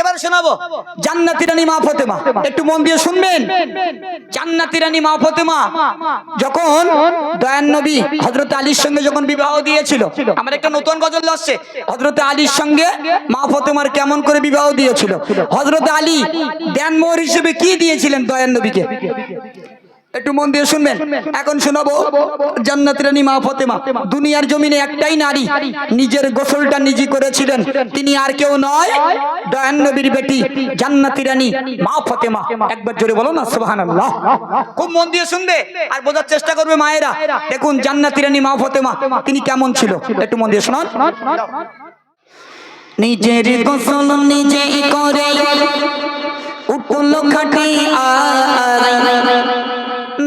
এবার শোনাবো। জান্নাতি রানী মা ফতেমা। একটু মন দিয়ে শুনবেন? জান্নাতি রানী মা ফতেমা যখন দয়ান নবী হজরত আলীর সঙ্গে যখন বিবাহ দিয়েছিল, আমার একটা নতুন গজল আসছে। হজরত আলীর সঙ্গে মা ফতেমার কেমন করে বিবাহ দিয়েছিল? হজরত আলী দেনমোহর হিসেবে কি দিয়েছিলেন দয়ান নবীকে? একটু মন দিয়ে শুনবেন। এখন শোনাবো, জান্নাত রানী মা ফতেমা, দুনিয়ার জমিনে একটাই নারী, নিজের গোসলটা নিজে করেছিলেন। তিনি আর কেউ নয়, দয়ান নবীর বেটি, জান্নাতি রানী মা ফতেমা। একবার জোরে বলো না, সুবহানাল্লাহ। খুব মন দিয়ে শুনবে আর বোঝার চেষ্টা করবে মায়েরা। দেখুন, জান্নাতি রানী মা ফতেমা, তিনি কেমন ছিল? একটু মন দিয়ে শোনান। নিজের গোসল নিজে করে, উঠল খাটি আর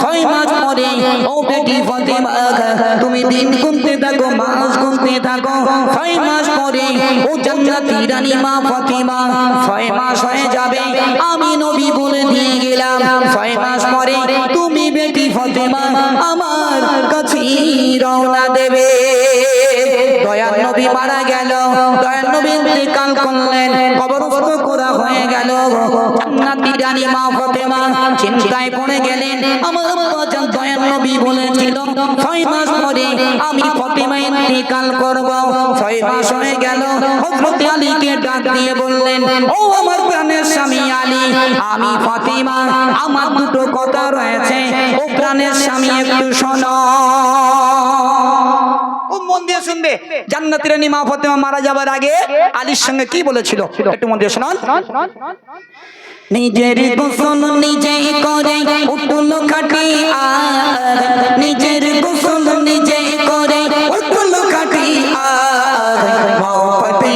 ছয় মাস পরে ও বেটি তুমি দিন গুনতে থাকো, মাস গুনতে থাকো। ছয় মাস পরে, ও জান্নাতি রানী মা ছয় মাস হয়ে যাবে, আমি নবী বলে দিয়ে গেলাম। ছয় মাস পরে, তুমি বেটি ফাতিমা আমার কাছে রওনা দেবে। দয়াল নবী মারা গেল রানী মা ফাতেমা চিন্তায় পড়ে গেলেন। আমার আব্বা জান দয়াল নবী বলেছিল ছয় মাস পরে আমি ফাতেমা ইন্তেকাল করব। ছয় মাস হয়ে গেল হযরত আলীকে ডাক দিয়ে বললেন ও আমার প্রাণের স্বামী আলী আমি ফাতিমা আমার দুটো কথা রয়েছে। ও প্রাণের স্বামী একটু শোনো। মন দিয়ে শুনবে। জান্নাতি রানী মা ফাতেমা মারা যাবার আগে আলীর সঙ্গে কি বলেছিল? একটু মন দিয়ে শোনান। নিজের গোসল নিজে করে উঠল খাটি আর। নিজের গোসল নিজে করে উঠল খাটি আর।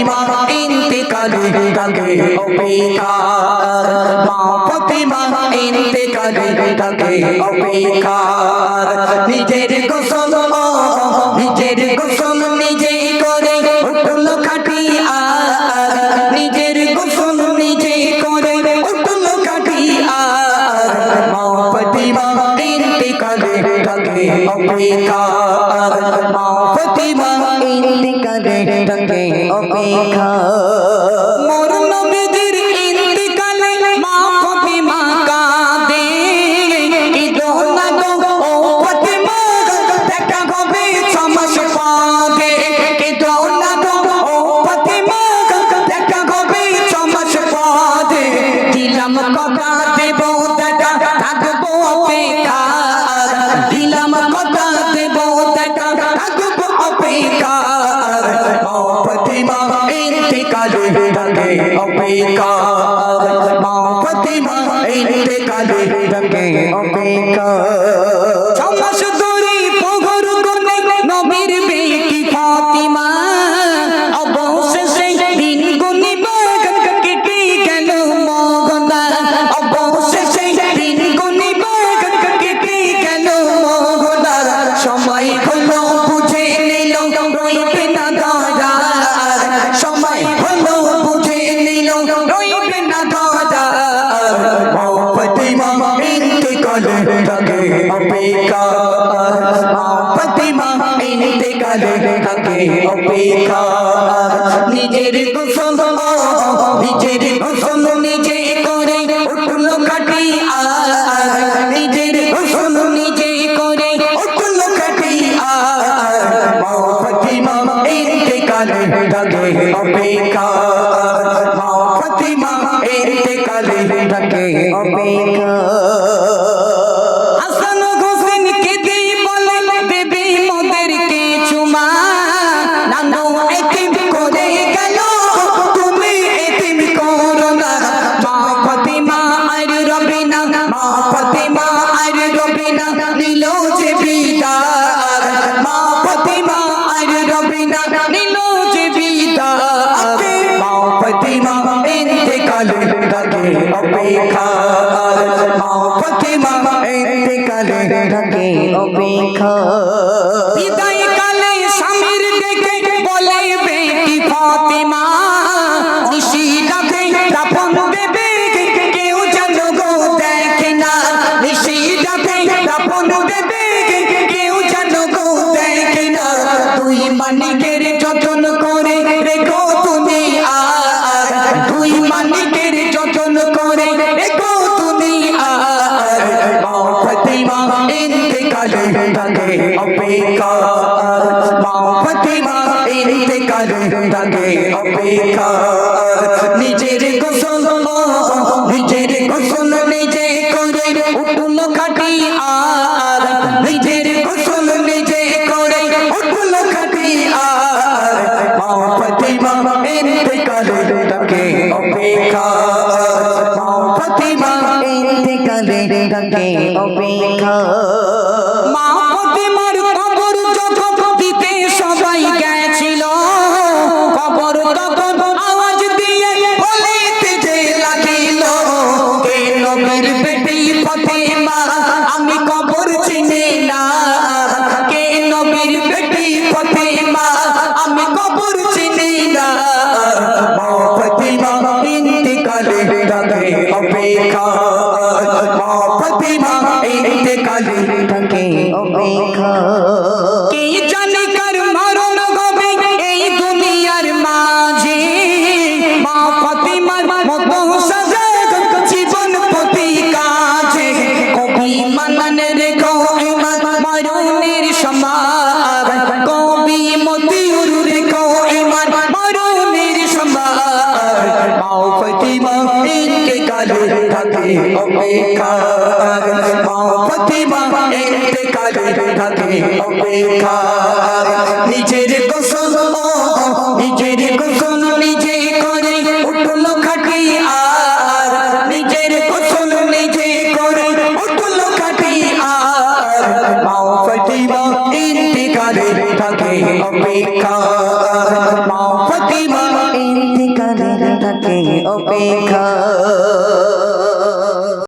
মা ইন্তেকালে তাকে অপেক্ষা মা ফাতিমা ইন্তেকালে তাকে অপেক্ষা নিজের গোসল কথা দেব দেখা থাকব অপেক্ষা ফাতিমা ইন্তেকালে থাকে অপেক্ষা মা ফতিমা ইন্তেকালে থাকে অপেক্ষা ছমাস নিল রইবে না দাদা ফাতিমা ইন্তেকালে থাকে অপেক্ষা। ফাতিমা ইন্তেকালে থাকে অপেক্ষা। নিজের গোসল ইন্তেকালে অপেক্ষা মা ফাতিমা ইন্তেকালে থাকে অপেক্ষা বিদায় কালে স্বামীর ডেকে বলে বেটি ফাতিমা নিশি রাতে দাফন দেবে কেউ যেন গো দেখে না নিশি রাতে দাফন দেবে কেউ যেন গো দেখে না তুই মানিকের ইন্তেকালে থাকে অপেক্ষা নিজের গোসল নিজের গোসল থাকে অপেক্ষা? কে জানে কার মরণ হবে এই দুনিয়ার মাঝে? মা ফাতিমার মতো সাজা জীবন প্রতি কাজে। কবি মানন রেখো ইমান মরণের সমাদ কবি মতিউর রেখো ইমান মরণের সমাদ মা ফাতিমা ইন্তেকালে থাকে অপেক্ষা। অপেক্ষা নিজের গোসল নিজের গোসল নিজে করে উঠল খাটি আর। নিজের গোসল নিজে করে উঠল খাটি আর। মা ফাতিমা ইন্তেকালে থাকে অপেক্ষা মা ফাতিমা ইন্তেকালে থাকে অপেক্ষা